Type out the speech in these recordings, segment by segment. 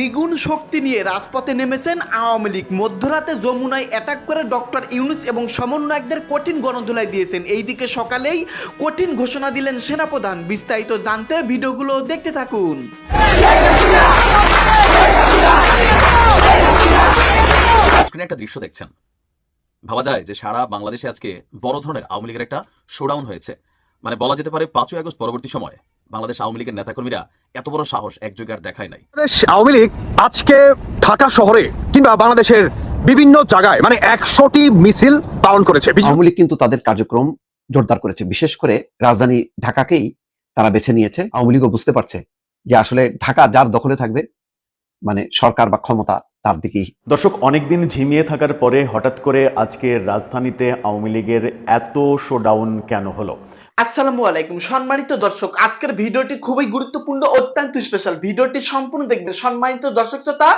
দ্বিগুণ শক্তি নিয়ে রাজপথে নেমেছেন আওয়ামী লীগ। মধ্যরাতে যমুনায় অ্যাটাক করে ডক্টর ইউনুস এবং সমন্বয়কদের কঠিন গণধুলাই দিয়েছেন। এইদিকে সকালেই কঠিন ঘোষণা দিলেন সেনাপ্রধান। বিস্তারিত জানতে ভিডিওগুলো দেখতে থাকুন। একটা দৃশ্য দেখছেন। ভাবা যায় যে সারা বাংলাদেশে আজকে বড় ধরনের আওয়ামী লীগের একটা শোডাউন হয়েছে। মানে বলা যেতে পারে পাঁচই আগস্ট পরবর্তী সময়ে। বাংলাদেশ আওয়ামী লীগের নেতাকর্মীরা এত বড় সাহস একযোগে আর দেখায় নাই। বাংলাদেশ আওয়ামী লীগ আজকে ঢাকা শহরে কিংবা বাংলাদেশের বিভিন্ন জায়গায় মানে একশোটি মিছিল পালন করেছে। আওয়ামী লীগ কিন্তু তাদের কার্যক্রম জোরদার করেছে। বিশেষ করে রাজধানী ঢাকাকেই তারা বেছে নিয়েছে। আওয়ামী লীগও বুঝতে পারছে যে আসলে ঢাকা যার দখলে থাকবে মানে সরকার বা ক্ষমতা তার দিকেই। দর্শক অনেকদিন ঝিমিয়ে থাকার পরে হঠাৎ করে আজকে রাজধানীতে আওয়ামী লীগের এত শোডাউন কেন হলো? আসসালামু আলাইকুম। সম্মানিত দর্শক, আজকের ভিডিওটি খুবই গুরুত্বপূর্ণ, অত্যন্ত স্পেশাল ভিডিওটি সম্পূর্ণ দেখবেন। সম্মানিত দর্শক শ্রোতা,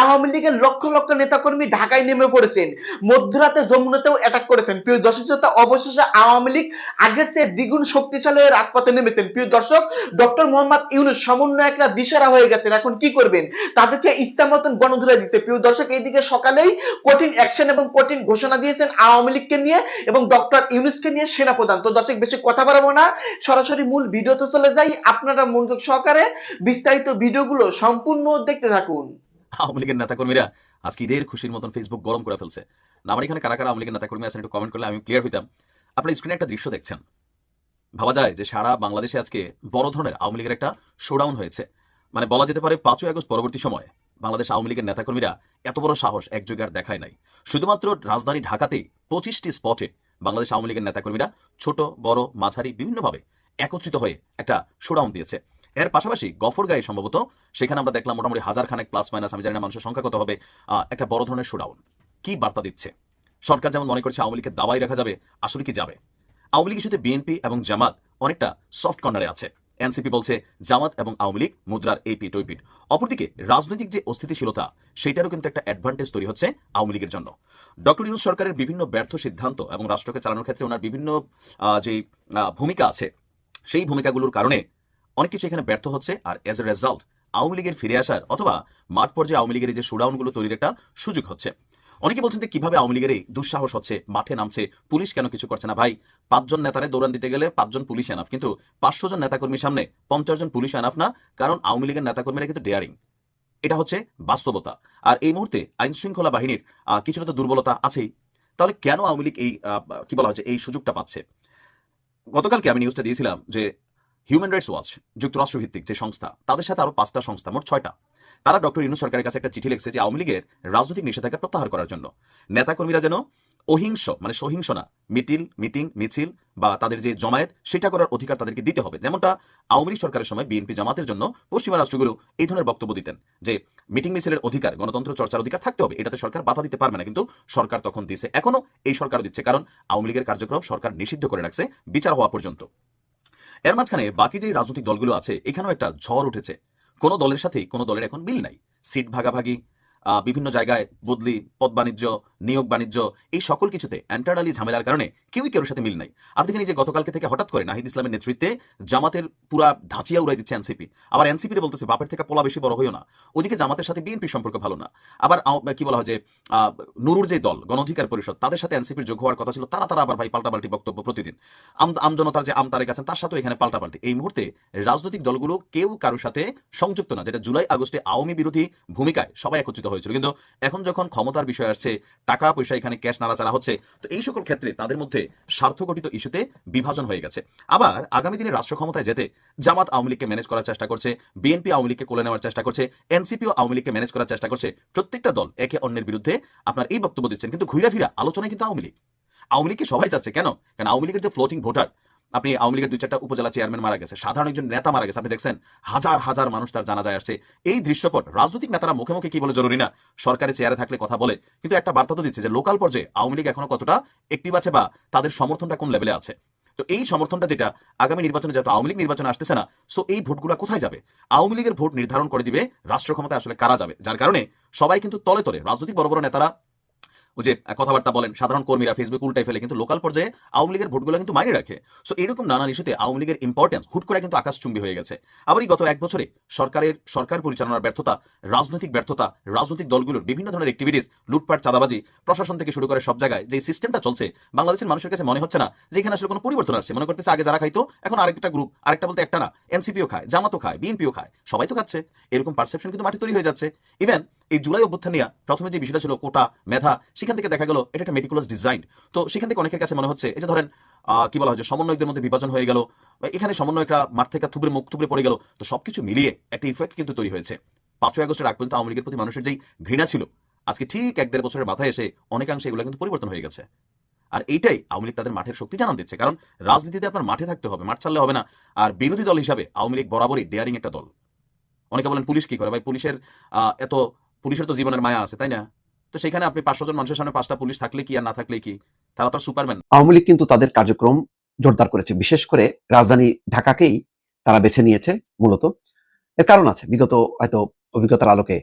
আওয়ামী লীগের লক্ষ লক্ষ নেতাকর্মী ঢাকায় নেমে পড়েছেন। মধ্যরাতে যমুনাতেও অ্যাটাক করেছেন। প্রিয় দর্শক শ্রোতা, অবশেষে আওয়ামী লীগ আগের চেয়ে দ্বিগুণ শক্তিশালী রাজপথে নেমেছেন। প্রিয় দর্শক ডক্টর মোহাম্মদ ইউনুস সমন্বয়করা দিশারা হয়ে গেছেন। এখন কি করবেন? তাদেরকে ইচ্ছা মতন গণধুলাই দিচ্ছে প্রিয় দর্শক, এইদিকে সকালেই কঠিন অ্যাকশন এবং কঠিন ঘোষণা দিয়েছেন আওয়ামী লীগকে নিয়ে এবং ডক্টর ইউনুসকে নিয়ে সেনাপ্রধান। তো দর্শক, বেশি কথা বাড়াবো না। সরাসরি মূল ভিডিওতে চলে যাই। আপনারা মনোযোগ সহকারে বিস্তারিত ভিডিওগুলো সম্পূর্ণ দেখতে থাকুন। আওয়ামী লীগের নেতাকর্মীরা আজকে ঈদের খুশির মতন ফেসবুক গরম করে ফেলছে। না আমার এখানে কারা কারা আওয়ামী লীগের নেতাকর্মী আছেন একটু কমেন্ট করলে আমি ক্লিয়ার হইতাম। আপনার স্ক্রিনে একটা দৃশ্য দেখছেন। ভাবা যায় যে সারা বাংলাদেশে আজকে বড় ধরনের আওয়ামী লীগের একটা শোডাউন হয়েছে। মানে বলা যেতে পারে পাঁচই আগস্ট পরবর্তী সময়ে বাংলাদেশ আওয়ামী লীগের নেতাকর্মীরা এত বড় সাহস একযোগে আর দেখায় নাই। শুধুমাত্র রাজধানী ঢাকাতেই পঁচিশটি স্পটে বাংলাদেশ আওয়ামী লীগের নেতাকর্মীরা ছোট, বড়, মাঝারি বিভিন্নভাবে একত্রিত হয়ে একটা শোডাউন দিয়েছে। এর পাশাপাশি গফরগাঁয়ে সম্ভবত সেখানে আমরা দেখলাম মোটামুটি হাজার খানেক প্লাস মাইনাস আমি জানি না মানুষের সংখ্যা কত হবে একটা বড় ধরনের শোডাউন কি বার্তা দিচ্ছে? সরকার যেমন মনে করছে আওয়ামী লীগকে দাবাই রাখা যাবে, আসলে কি যাবে? আওয়ামী লীগ ইস্যুতে বিএনপি এবং জামাত অনেকটা সফট কর্নারে আছে। এনসিপি বলছে জামাত এবং আওয়ামী লীগ, মুদ্রার এই পিট ওই পিট অপরদিকে, রাজনৈতিক যে অস্থিতিশীলতা, সেটারও কিন্তু একটা অ্যাডভান্টেজ তৈরি হচ্ছে আওয়ামী লীগের জন্য। ডক্টর ইউনুস সরকারের বিভিন্ন ব্যর্থ সিদ্ধান্ত এবং রাষ্ট্রকে চালানোর ক্ষেত্রে ওনার বিভিন্ন যে ভূমিকা আছে, সেই ভূমিকাগুলোর কারণে অনেক কিছু এখানে ব্যর্থ হচ্ছে আর এজ এ রেজাল্ট আওয়ামী লীগের ফিরে আসার অথবা মাঠ পর্যায়ে আওয়ামী লীগের যে শোডাউনগুলো তৈরির একটা সুযোগ হচ্ছে। অনেকে বলছেন যে কীভাবে আওয়ামী লীগের এই দুঃসাহস হচ্ছে? মাঠে নামছে, পুলিশ কেন কিছু করছে না? ভাই, পাঁচজন নেতারে দৌড়ান দিতে গেলে পাঁচজন পুলিশ এনাফ। কিন্তু পাঁচশো জন নেতাকর্মীর সামনে পঞ্চাশ জন পুলিশ এনাফ না, কারণ আওয়ামী লীগের নেতাকর্মীরা কিন্তু ডেয়ারিং এটা হচ্ছে বাস্তবতা। আর এই মুহূর্তে আইন শৃঙ্খলা বাহিনীর কিছুটা তো দুর্বলতা আছেই। তাহলে কেন আওয়ামী লীগ এই কি বলা হচ্ছে এই সুযোগটা পাচ্ছে? গতকালকে আমি নিউজটা দিয়েছিলাম যে হিউম্যান রাইটস ওয়াচ যুক্তরাষ্ট্র ভিত্তিক যে সংস্থা, তাদের সাথে আরও পাঁচটা সংস্থা, মোট ছয়টা। তারা ডক্টর ইউনুস সরকারের কাছে একটা চিঠি লিখছে যে আওয়ামী লীগের রাজনৈতিক নিষেধাজ্ঞা প্রত্যাহার করার জন্য। নেতাকর্মীরা যেন অহিংস মানে সহিংস না মিটিল মিটিং, মিছিল বা তাদের যে জমায়েত, সেটা করার অধিকার তাদেরকে দিতে হবে। যেমনটা আওয়ামী লীগ সরকারের সময় বিএনপি জামাতের জন্য পশ্চিমা রাষ্ট্রগুলো এই ধরনের বক্তব্য দিতেন যে মিটিং, মিছিলের অধিকার, গণতন্ত্র, চর্চার অধিকার থাকতে হবে। এটাতে সরকার বাধা দিতে পারবে না, কিন্তু সরকার তখন দিছে এখনও এই সরকার দিচ্ছে, কারণ আওয়ামী লীগের কার্যক্রম সরকার নিষিদ্ধ করে রাখছে বিচার হওয়া পর্যন্ত। এর মাঝখানে বাকি যে রাজনৈতিক দলগুলো আছে, এখানেও একটা ঝড় উঠেছে। কোনো দলের সাথে কোনো দলের এখন মিল নাই। সিট ভাগাভাগি বিভিন্ন জায়গায় বদলি, পদ বাণিজ্য, নিয়োগ বাণিজ্য, এই সকল কিছুতে অ্যান্টারডালি ঝামেলার কারণে কেউই কেউর সাথে মিল নাই। আর দেখেন যে গতকালকে থেকে হঠাৎ করে নাহিদ ইসলামের নেতৃত্বে জামাতের পুরা ধাঁচিয়া উড়াই দিচ্ছে এনসিপি। আবার এনসিপি বলতেছে, বাপের থেকে পোলা বেশি বড় হইও না। ওদিকে জামাতের সাথে বিএনপির সম্পর্ক ভালো না। আবার কি বলা হয় যে নুরুর যে দল গণ অধিকার পরিষদ, তাদের সাথে এনসিপির যোগ হওয়ার কথা ছিল। তারা তারা আবার ভাই পাল্টাপাল্টি বক্তব্য প্রতিদিন। আমজনতার যে আম তারেক আছেন, তার সাথেও এখানে পাল্টাপাল্টি। এই মুহূর্তে রাজনৈতিক দলগুলো কেউ কারোর সাথে সংযুক্ত না, যেটা জুলাই আগস্টে আওয়ামী বিরোধী ভূমিকায় সবাই একত্রিত হয়েছিল। কিন্তু এখন যখন ক্ষমতার বিষয় আসছে টাকা পয়সা এখানে ক্যাশ নাড়াচাড়া হচ্ছে, তো এই সকল ক্ষেত্রে তাদের মধ্যে স্বার্থঘটিত ইস্যুতে বিভাজন হয়ে গেছে। আবার আগামী দিনে রাষ্ট্র ক্ষমতায় যেতে জামাত আওয়ামী লীগকে ম্যানেজ করার চেষ্টা করছে, বিএনপি আওয়ামী লীগকে কোলে নেওয়ার চেষ্টা করছে, এনসিপিও আওয়ামী লীগকে ম্যানেজ করার চেষ্টা করছে। প্রত্যেকটা দল একে অন্যের বিরুদ্ধে আপনার এই বক্তব্য দিচ্ছেন, কিন্তু ঘুরে ফিরা, আলোচনায় কিন্তু আওয়ামী লীগ। আওয়ামী লীগকে সবাই চাচ্ছে। কেন? কারণ আওয়ামী লীগের যে ফ্লোটিং ভোটার আপনি আওয়ামী লীগের দুই চারটা উপজেলা চেয়ারম্যান মারা গেছে, সাধারণ একজন নেতা মারা গেছে। আপনি দেখছেন হাজার হাজার মানুষ তার জানা যায় আসছে। এই দৃশ্যপট রাজনৈতিক নেতারা মুখে মুখে কি বলে জরুরি না? সরকারের চেয়ারে থাকলে কথা বলে। কিন্তু একটা বার্তা তো দিচ্ছে যে লোকাল পর্যায়ে আওয়ামী লীগ এখনও কতটা একটিভ আছে বা তাদের সমর্থনটা কোন লেভেলে আছে? তো এই সমর্থনটা যেটা, আগামী নির্বাচনে যেহেতু আওয়ামী লীগ নির্বাচনে আসতেছে না সো এই ভোটগুলো কোথায় যাবে? আওয়ামী লীগের ভোট নির্ধারণ করে দিবে রাষ্ট্র ক্ষমতায় আসলে কারা যাবে? যার কারণে সবাই কিন্তু তলে তলে, রাজনৈতিক বড় বড় নেতারা যে কথাবার্তা বলেন, সাধারণ কর্মীরা ফেসবুক উল্টাই ফেলে, কিন্তু লোকাল পর্যায়ে আওয়ামী লীগের ভোটগুলো কিন্তু মাইনে রাখে। সো এরকম নানান ইস্যুতে আওয়ামী লীগের ইম্পর্টেন্স হুট করে কিন্তু আকাশচুম্বী হয়ে গেছে। আবারই গত এক বছরে সরকারের, সরকার পরিচালনার ব্যর্থতা, রাজনৈতিক ব্যর্থতা, রাজনৈতিক দলগুলোর বিভিন্ন ধরনের অ্যাক্টিভিটিস লুটপাট, চাঁদাবাজি, প্রশাসন থেকে শুরু করে সব জায়গায় যে সিস্টেমটা চলছে, বাংলাদেশের মানুষের কাছে মনে হচ্ছে না যে এখানে আসলে কোনো পরিবর্তন আসছে। মনে করতেছে আগে যারা খাইতো, এখন আরেকটা গ্রুপ আরেকটা বলতে একটা না, এনসিপিও খায়, জামাতও খায়, বিএনপিও খায়, সবাই তো খাচ্ছে। এরকম পারসেপশন কিন্তু মাঠে তৈরি হয়ে যাচ্ছে। ইভেন এই জুলাই অভ্যুত্থান নিয়ে প্রথমে যে বিষয়টা ছিল কোটা, মেধা সেখান থেকে দেখা গেল, এটা একটা মেটিকুলাস ডিজাইন তো সেখান থেকে অনেকের কাছে মনে হচ্ছে, এই যে ধরেন কি বলা হয় সমন্বয়কদের মধ্যে বিভাজন হয়ে গেল এখানে সমন্বয়করা মাঠ থেকে থুবড়ে মুখ, থুবড়ে পড়ে গেল, তো সবকিছু মিলিয়ে একটা ইফেক্ট কিন্তু তৈরি হয়েছে। পাঁচই আগস্টের আগ পর্যন্ত আওয়ামী লীগের প্রতি মানুষের যেই ঘৃণা ছিল, আজকে ঠিক এক দেড় বছরের মাথায় এসে অনেকাংশে এগুলো কিন্তু পরিবর্তন হয়ে গেছে। আর এইটাই আওয়ামী লীগ তাদের মাঠের শক্তি জানান দিচ্ছে, কারণ রাজনীতিতে আপনার মাঠে থাকতে হবে, মাঠ ছাড়লে হবে না। আর বিরোধী দল হিসাবে আওয়ামী লীগ বরাবরই ডেয়ারিং একটা দল। অনেকে বলেন, পুলিশ কি করে? ভাই, পুলিশের এত, পুলিশের তো জীবনের মায়া আছে, তাই না? তো সেখানে আপনি পাঁচশো জন মানুষের সামনে পাঁচটা পুলিশ থাকলে কি আর না থাকলে কি? তারা তো সুপারম্যান। আওয়ামী লীগ কিন্তু তাদের কার্যক্রম জোরদার করেছে। বিশেষ করে রাজধানী ঢাকাকেই তারা বেছে নিয়েছে মূলত। এর কারণ আছে। বিগত হয়তো অভিজ্ঞতার আলোকে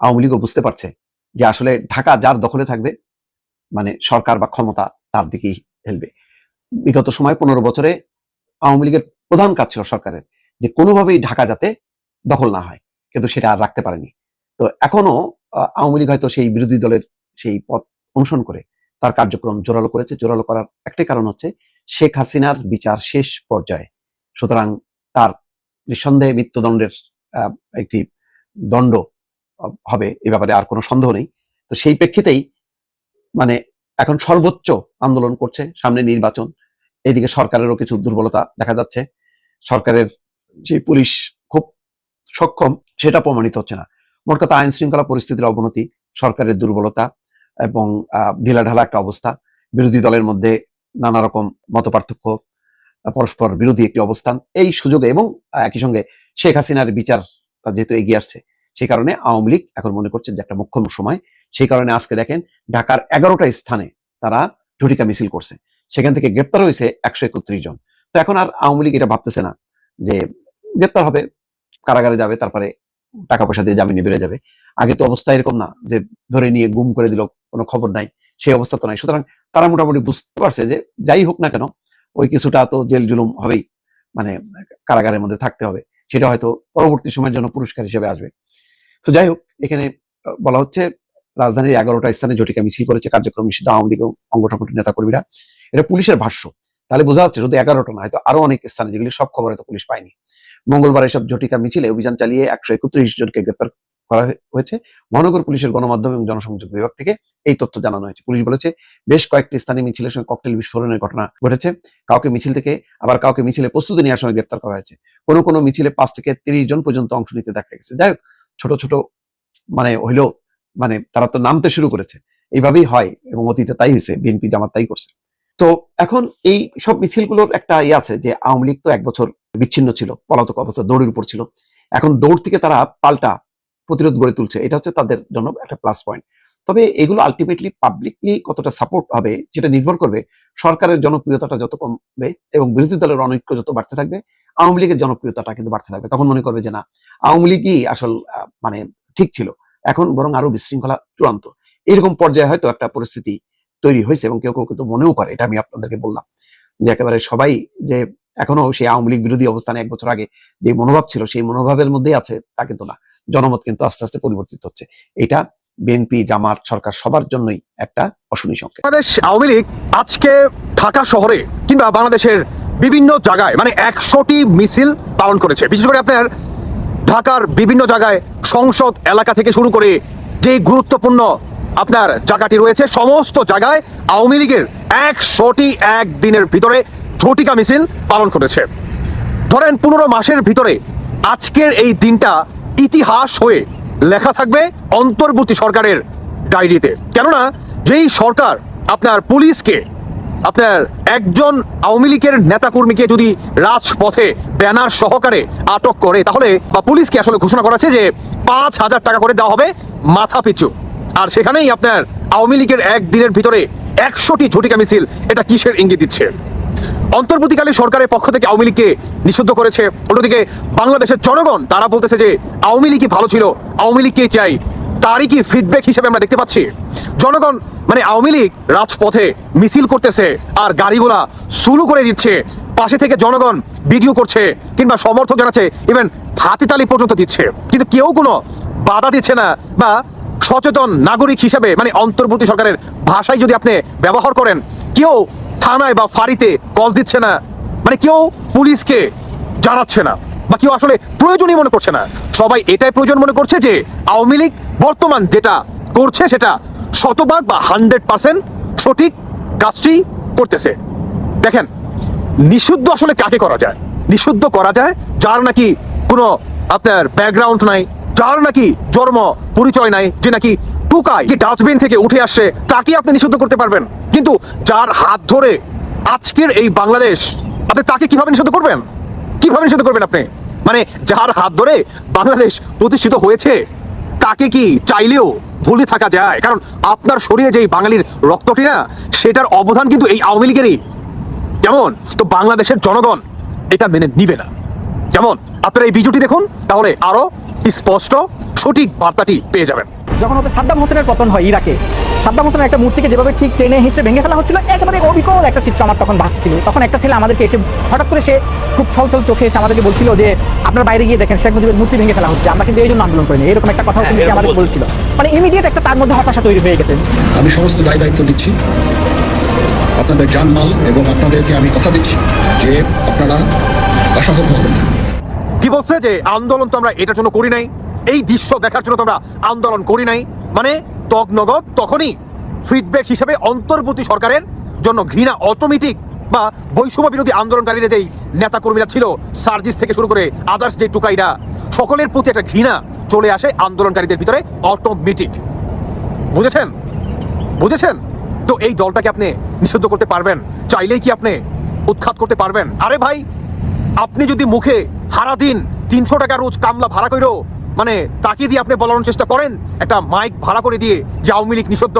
আওয়ামী লীগও বুঝতে পারছে যে আসলে ঢাকা যার দখলে থাকবে মানে সরকার বা ক্ষমতা তার দিকেই হেলবে। বিগত সময় পনেরো বছরে আওয়ামী লীগের প্রধান কাজ ছিল সরকারের, যে কোনোভাবেই ঢাকা যাতে দখল না হয়। কিন্তু সেটা আর রাখতে পারেনি। তো এখনও আওয়ামী লীগ হয়তো সেই বিরোধী দলের সেই পথ অনুসরণ করে তার কার্যক্রম জোরালো করেছে। জোরালো করার একটাই কারণ হচ্ছে শেখ হাসিনার বিচার শেষ পর্যায়ে। সুতরাং তার নিঃসন্দেহে মৃত্যুদণ্ডের একটি দণ্ড হবে, এ ব্যাপারে আর কোনো সন্দেহ নেই। তো সেই প্রেক্ষিতেই মানে এখন সর্বোচ্চ আন্দোলন করছে সামনে নির্বাচন। এদিকে সরকারেরও কিছু দুর্বলতা দেখা যাচ্ছে। সরকারের যে পুলিশ খুব সক্ষম, সেটা প্রমাণিত হচ্ছে না। মোট কথা আইন শৃঙ্খলা পরিস্থিতির অবনতি, সরকারের দুর্বলতা এবং ঢিলাঢালা একটা অবস্থা। বিরোধী দলের মধ্যে নানা রকম মত পার্থক্য পরস্পর বিরোধী একটি অবস্থান। এই সুযোগে এবং একই সঙ্গে শেখ হাসিনার বিচার যেহেতু এগিয়ে আসছে সেই কারণে আওয়ামী লীগ এখন মনে করছে যে একটা মুখ্যম সময়। সেই কারণে আজকে দেখেন ঢাকার এগারোটা স্থানে তারা ঝটিকা মিছিল করছে। সেখান থেকে গ্রেপ্তার হয়েছে একশো একত্রিশ জন। তো এখন আর আওয়ামী লীগ এটা ভাবতেছে না যে গ্রেপ্তার হবে, কারাগারে যাবে, তারপরে টাকা পয়সা দিয়ে জামিনে বেড়ে যাবে। আগে তো অবস্থা এরকম না যে ধরে নিয়ে গুম করে দিল, কোনো খবর নাই, সেই অবস্থা তো নাই। সুতরাং তারা মোটামুটি বুঝতে পারছে যে যাই হোক না কেন, ওই কিছুটা তো জেল জুলুম হবেই মানে কারাগারের মধ্যে থাকতে হবে। সেটা হয়তো পরবর্তী সময়ের জন্য পুরস্কার হিসেবে আসবে। তো যাই হোক, এখানে বলা হচ্ছে, রাজধানীর এগারোটা স্থানে জটিকা মিছিল করেছে কার্যক্রম নিষিদ্ধ আওয়ামী লীগ অঙ্গ সংগঠনের নেতাকর্মীরা। এটা পুলিশের ভাষ্য। তাহলে বোঝা যাচ্ছে শুধু এগারোটা না হয়তো আরও অনেক স্থানে যেগুলি সব খবর হয়তো পুলিশ পায়নি। মঙ্গলবার এসব জটিকা মিছিলে অভিযান চালিয়ে একশো একত্রিশ জনকে গ্রেপ্তার করা হয়েছে। মহানগর পুলিশের গণমাধ্যম এবং জনসংযোগ বিভাগ থেকে এই তথ্য জানানো হয়েছে। পুলিশ বলেছে, বেশ কয়েকটি স্থানে মিছিলের সঙ্গে ককটেল বিস্ফোরণের ঘটনা ঘটেছে। কাউকে মিছিল থেকে, আবার কাউকে মিছিলে প্রস্তুতি নেওয়ার সময় গ্রেপ্তার করা হয়েছে। কোনো কোনো মিছিলে পাঁচ থেকে তিরিশ জন পর্যন্ত অংশ নিতে দেখা গেছে। যাই হোক, ছোট ছোট মানে হইলেও মানে তারা তো নামতে শুরু করেছে। এইভাবেই হয় এবং অতীতে তাই হয়েছে। বিএনপি জামাত তাই করছে। তো এখন এই সব মিছিলগুলোর একটা ইয়ে আছে যে আওয়ামী লীগ তো এক বছর বিচ্ছিন্ন ছিল, পলাতক অবস্থা, দৌড়ের উপর ছিল। এখন দৌড় থেকে তারা পাল্টা প্রতিরোধ গড়ে তুলছে। এটা হচ্ছে তাদের জন্য একটা প্লাস পয়েন্ট তবে এগুলো আলটিমেটলি পাবলিকলি কতটা সাপোর্ট হবে সেটা নির্ভর করবে সরকারের জনপ্রিয়তাটা যত কমবে এবং বিরোধী দলের অনৈক্য যত বাড়তে থাকবে, আওয়ামী লীগের জনপ্রিয়তাটা কিন্তু বাড়তে থাকবে। তখন মনে করবে যে না, আওয়ামী লীগই আসল মানে ঠিক ছিল। এখন বরং আরও বিশৃঙ্খলা চূড়ান্ত। এরকম পর্যায়ে হয়তো একটা পরিস্থিতি তৈরি হয়েছে এবং কেউ কেউ কিন্তু মনেও করে, এটা আমি আপনাদেরকে বললাম। যে একেবারে সবাই যে এখনও সেই আওয়ামী লীগ বিরোধী অবস্থানে এক বছর আগে যে মনোভাব ছিল, সেই মনোভাবের মধ্যেই আছে তা কিন্তু না। জনমত কিন্তু আস্তে আস্তে পরিবর্তিত হচ্ছে। এটা বিএনপি, জামাত, সরকার সবার জন্যই একটা অশুনি সংকেত। বাংলাদেশ আওয়ামী লীগ আজকে ঢাকা শহরে কিংবা বাংলাদেশের বিভিন্ন জায়গায় মানে একশোটি মিছিল পালন করেছে। বিশেষ করে আপনার ঢাকার বিভিন্ন জায়গায় সংসদ এলাকা থেকে শুরু করে যে গুরুত্বপূর্ণ আপনার জায়গাটি রয়েছে সমস্ত জায়গায় আওয়ামী লীগের একশোটি এক দিনের ভিতরে ঝটিকা মিছিল পালন করেছে। ধরেন পনেরো মাসের ভিতরে আজকের এই দিনটা ইতিহাস হয়ে লেখা থাকবে অন্তর্বর্তী সরকারের ডায়েরিতে। কেননা যেই সরকার আপনার পুলিশকে, আপনার একজন আওয়ামী লীগের নেতাকর্মীকে যদি রাজপথে ব্যানার সহকারে আটক করে, তাহলে বা পুলিশকে আসলে ঘোষণা করা আছে যে পাঁচ হাজার টাকা করে দেওয়া হবে মাথা পিছু আর সেখানেই আপনার আওয়ামী লীগের একদিনের ভিতরে একশোটি ঝটিকা মিছিল এটা কিসের ইঙ্গিত দিচ্ছে? অন্তর্বর্তীকালে সরকারের পক্ষ থেকে আওয়ামী লীগকে নিষিদ্ধ করেছে। অন্যদিকে বাংলাদেশের জনগণ, তারা বলতেছে যে আওয়ামী লীগই ভালো ছিল, আওয়ামী লীগকে চাই। তারই কি ফিডব্যাক হিসেবে আমরা দেখতে পাচ্ছি? জনগণ মানে আওয়ামী লীগ রাজপথে মিছিল করতেছে আর গাড়িগুলা শুরু করে দিচ্ছে। পাশে থেকে জনগণ ভিডিও করছে কিংবা সমর্থক জানাচ্ছে ইভেন হাতিতালি পর্যন্ত দিচ্ছে। কিন্তু কেউ কোনো বাধা দিচ্ছে না বা সচেতন নাগরিক হিসেবে মানে অন্তর্বর্তী সরকারের ভাষায় যদি আপনি ব্যবহার করেন, কেউ থানায় বা ফাঁড়িতে কল দিচ্ছে না মানে কেউ পুলিশকে জানাচ্ছে না, বা কেউ আসলে প্রয়োজনই মনে করছে না। সবাই এটাই প্রয়োজন মনে করছে যে, আওয়ামী লীগ বর্তমান যেটা করছে, সেটা শতভাগ বা হান্ড্রেড পার্সেন্ট সঠিক কাজটি করতেছে। দেখেন, নিষিদ্ধ আসলে কাকে করা যায়? নিষিদ্ধ করা যায়, যার নাকি কোনো আপনার ব্যাকগ্রাউন্ড নাই যার নাকি জন্ম, পরিচয় নাই, যে নাকি টুকাই কি ডাস্টবিন থেকে উঠে আসছে তাকে আপনি নিষিদ্ধ করতে পারবেন। কিন্তু যার হাত ধরে আজকের এই বাংলাদেশ, আপনি তাকে কীভাবে নিষিদ্ধ করবেন? কীভাবে নিষিদ্ধ করবেন আপনি? মানে যার হাত ধরে বাংলাদেশ প্রতিষ্ঠিত হয়েছে, তাকে কি চাইলেও ভুলে থাকা যায়? কারণ আপনার শরীরে যেই বাঙালির রক্তটি না, সেটার অবদান কিন্তু এই আওয়ামী লীগেরই। কেমন? তো বাংলাদেশের জনগণ এটা মেনে নিবে না। কেমন? আপনারা এই ভিডিওটি দেখুন তাহলে আরও স্পষ্ট সঠিক বার্তাটি পেয়ে যাবেন। যখন হচ্ছে সাদ্দাম হোসেনের পতন হয় ইরাকে। সাদ্দাম হোসেনের একটা মূর্তিকে যেভাবে ঠিক টেনে হিঁচড়ে ভেঙে ফেলা হচ্ছিল একেবারে অবিকল একটা চিত্র আমার তখন ভাসছিল। তখন একটা ছেলে আমাদেরকে এসে হঠাৎ করে সে খুব ছল ছল চোখে এসে আমাদেরকে বলছিল যে আপনার বাইরে গিয়ে দেখেন শেখ মুজিবের মূর্তি ভেঙে ফেলা হচ্ছে। আমরা কিন্তু এই জন্য আন্দোলন করিনি। এরকম একটা কথা কিন্তু আমাদের বলছিল। মানে ইমিডিয়েট একটা তার মধ্যে হতাশা তৈরি হয়ে গেছে। আমি সমস্ত দায় দায়িত্ব নিচ্ছি। আপনাদের জানমাল এবং আপনাদেরকে আমি কথা দিচ্ছি যে আপনারা অসহত হবেন না। কি বলছে যে আন্দোলন তো আমরা এটার জন্য করি নাই? এই দৃশ্য দেখার জন্য তো আমরা আন্দোলন করি নাই। মানে তগনগদ তখনই ফিডব্যাক হিসেবে অন্তর্বর্তী সরকারের জন্য ঘৃণা অটোমেটিক বা বৈষম্য বিরোধী আন্দোলনকারীরা যেই নেতা কর্মীরা ছিল, সার্জিস থেকে শুরু করে আদার্স যে টুকাইরা, সকলের প্রতি একটা ঘৃণা চলে আসে আন্দোলনকারীদের ভিতরে অটোমেটিক বুঝেছেন? বুঝেছেন? তো এই দলটাকে আপনি নিষিদ্ধ করতে পারবেন? চাইলেই কি আপনি উৎখাত করতে পারবেন? আরে ভাই আপনি যদি মুখে হারা দিন তিনশো টাকা রোজ কামলা ভাড়া করেও মানে তাকে দিয়ে আপনি বলানোর চেষ্টা করেন, একটা মাইক ভাড়া করে দিয়ে যে আওয়ামী লীগ নিষিদ্ধ।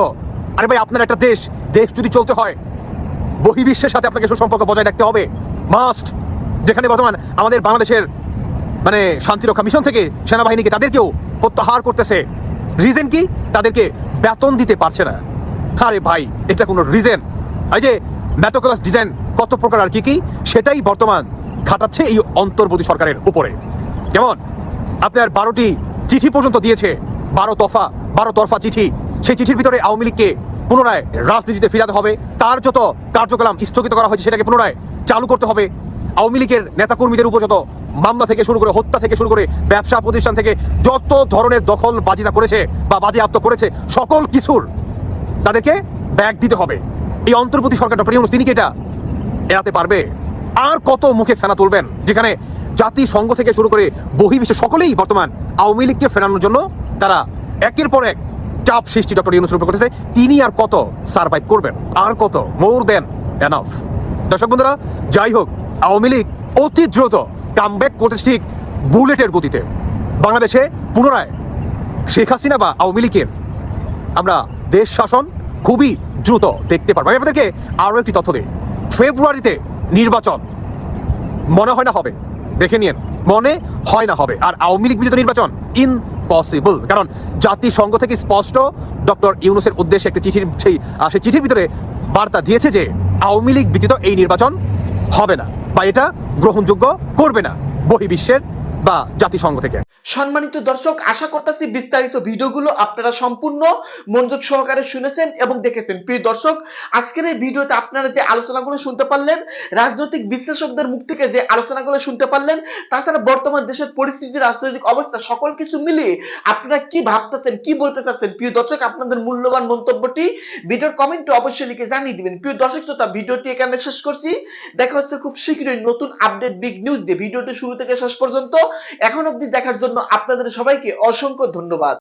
আরে ভাই, আপনার একটা দেশ দেশ যদি চলতে হয়, বহির্বিশ্বের সাথে আপনাকে সুসম্পর্ক বজায় রাখতে হবে। মাস্ট যেখানে বর্তমান আমাদের বাংলাদেশের মানে শান্তিরক্ষা মিশন থেকে সেনাবাহিনীকে তাদেরকেও প্রত্যাহার করতেছে। রিজন কি? তাদেরকে বেতন দিতে পারছে না। আরে ভাই, এটা কোনো রিজেন এই যে ম্যাটোক্লাস ডিজাইন কত প্রকার আর কি কি? সেটাই বর্তমান খাটাচ্ছে এই অন্তর্বর্তী সরকারের উপরে। কেমন? আপনার বারোটি চিঠি পর্যন্ত দিয়েছে, বারো দফা বারো তরফা চিঠি। সেই চিঠির ভিতরে আওয়ামী লীগকে পুনরায় রাজনীতিতে ফিরাতে হবে। তার যত কার্যক্রম স্থগিত করা হয়েছে সেটাকে পুনরায় চালু করতে হবে। আওয়ামী লীগের নেতাকর্মীদের উপর যত মামলা থেকে শুরু করে, হত্যা থেকে শুরু করে, ব্যবসা প্রতিষ্ঠান থেকে যত ধরনের দখল বাজিতা করেছে বা বাজেয়াপ্ত করেছে, সকল কিছুর তাদেরকে ব্যাগ দিতে হবে। এই অন্তর্বর্তী সরকার ডক্টর তিনি কি এটা এড়াতে পারবে? আর কত মুখে ফেনা তুলবেন? যেখানে জাতিসংঘ থেকে শুরু করে বহির্বিশ্বে সকলেই বর্তমান আওয়ামী লীগকে ফেরানোর জন্য তারা একের পর এক চাপ সৃষ্টি ডক্টর ইউনুসের উপর করতেছে। তিনি আর কত সার্ভাইভ করবেন? আর কত? More than enough. দর্শক বন্ধুরা, যাই হোক, আওয়ামী লীগ অতি দ্রুত কামব্যাক করতেছে ঠিক বুলেটের গতিতে। বাংলাদেশে পুনরায় শেখ হাসিনা বা আওয়ামী লীগের আমরা দেশ শাসন খুবই দ্রুত দেখতে পারব। আমি আপনাদেরকে আরও একটি তথ্য দিই। ফেব্রুয়ারিতে নির্বাচন। মনে হয় না হবে। দেখে নিন মনে হয় না হবে। আর আওয়ামী লীগ বিজেত নির্বাচন ইম্পসিবল কারণ জাতিসংঘ থেকে স্পষ্ট ডক্টর ইউনুসের উদ্দেশ্যে একটি চিঠির সেই সেই চিঠির ভিতরে বার্তা দিয়েছে যে আওয়ামী লীগ ব্যতীত এই নির্বাচন হবে না বা এটা গ্রহণযোগ্য করবে না। বহির্বিশ্বের বা জাতিসংঘ থেকে। সম্মানিত দর্শক, আশা করতেছি বিস্তারিত ভিডিওগুলো আপনারা সম্পূর্ণ মনোযোগ সহকারে শুনেছেন এবং দেখেছেন। প্রিয় দর্শক, আজকের এই ভিডিওতে আপনারা যে আলোচনাগুলো শুনতে পারলেন, রাজনৈতিক বিশ্লেষকদের মুখ থেকে যে আলোচনাগুলো শুনতে পারলেন, তাছাড়া বর্তমান দেশের পরিস্থিতি, রাজনৈতিক অবস্থা, সকল কিছু মিলিয়ে আপনারা কি ভাবতেছেন, কি বলতে চাচ্ছেন? প্রিয় দর্শক, আপনাদের মূল্যবান মন্তব্যটি ভিডিওর কমেন্টে অবশ্যই লিখে জানিয়ে দিবেন। প্রিয় দর্শক শ্রোতা, ভিডিওটি এখানে শেষ করছি। দেখা হচ্ছে খুব শীঘ্রই নতুন আপডেট বিগ নিউজ দিয়ে। ভিডিওটি শুরু থেকে শেষ পর্যন্ত এখন অব্দি দেখার জন্য আপনাদের সবাইকে অসংখ্য ধন্যবাদ।